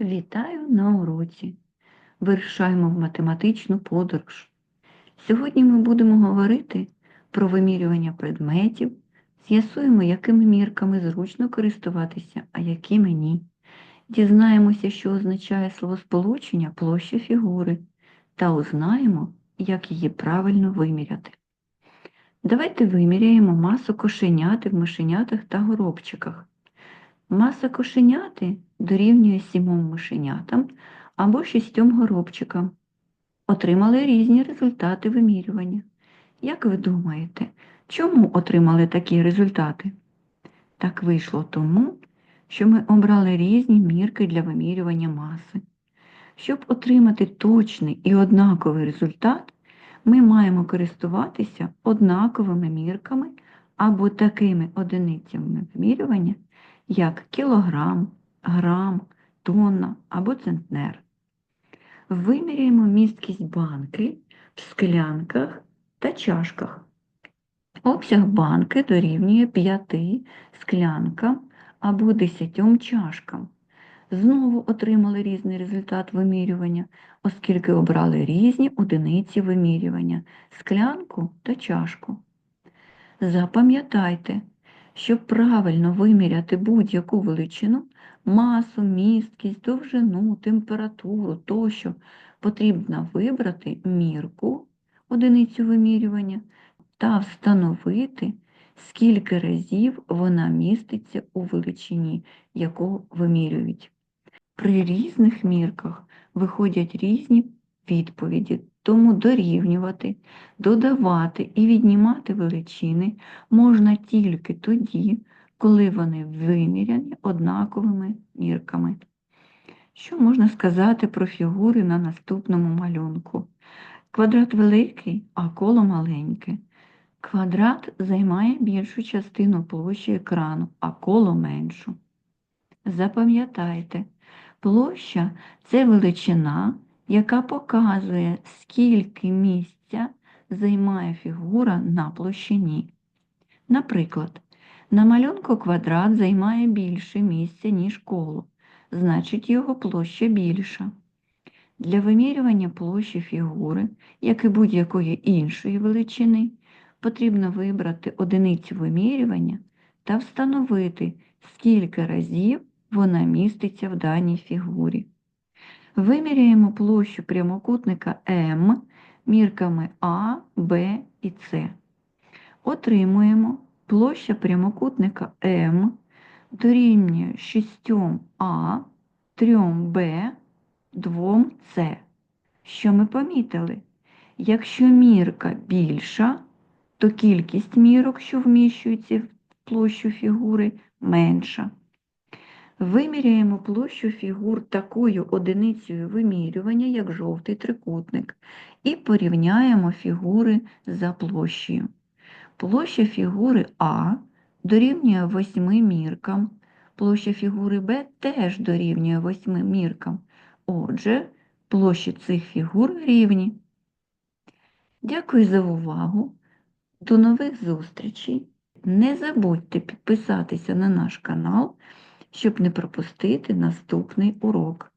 Вітаю на уроці. Вирушаємо в математичну подорож. Сьогодні ми будемо говорити про вимірювання предметів, з'ясуємо, якими мірками зручно користуватися, а якими ні. Дізнаємося, що означає словосполучення площа фігури, та узнаємо, як її правильно виміряти. Давайте виміряємо масу кошеняти в мишенятах та горобчиках. Маса кошеняти дорівнює сімом мишенятам або шістьом горобчикам. Отримали різні результати вимірювання. Як ви думаєте, чому отримали такі результати? Так вийшло тому, що ми обрали різні мірки для вимірювання маси. Щоб отримати точний і однаковий результат, ми маємо користуватися однаковими мірками або такими одиницями вимірювання, як кілограм, грам, тонна або центнер. Виміряємо місткість банки в склянках та чашках. Обсяг банки дорівнює 5 склянкам або 10 чашкам. Знову отримали різний результат вимірювання, оскільки обрали різні одиниці вимірювання склянку та чашку. Запам'ятайте, щоб правильно виміряти будь-яку величину, масу, місткість, довжину, температуру тощо, потрібно вибрати мірку, одиницю вимірювання, та встановити, скільки разів вона міститься у величині, яку вимірюють. При різних мірках виходять різні відповіді, тому дорівнювати, додавати і віднімати величини можна тільки тоді, коли вони виміряні однаковими мірками. Що можна сказати про фігури на наступному малюнку? Квадрат великий, а коло маленьке. Квадрат займає більшу частину площі екрану, а коло меншу. Запам'ятайте, площа це величина, яка показує, скільки місця займає фігура на площині. Наприклад, на малюнку квадрат займає більше місця, ніж коло, значить його площа більша. Для вимірювання площі фігури, як і будь-якої іншої величини, потрібно вибрати одиницю вимірювання та встановити, скільки разів вона міститься в даній фігурі. Виміряємо площу прямокутника М мірками А, Б і С. Отримуємо площа прямокутника М дорівнює 6А, 3Б, 2С. Що ми помітили? Якщо мірка більша, то кількість мірок, що вміщуються в площу фігури, менша. Виміряємо площу фігур такою одиницею вимірювання, як жовтий трикутник, і порівняємо фігури за площею. Площа фігури А дорівнює 8 міркам, площа фігури Б теж дорівнює 8 міркам. Отже, площі цих фігур рівні. Дякую за увагу. До нових зустрічей. Не забудьте підписатися на наш канал, щоб не пропустити наступний урок.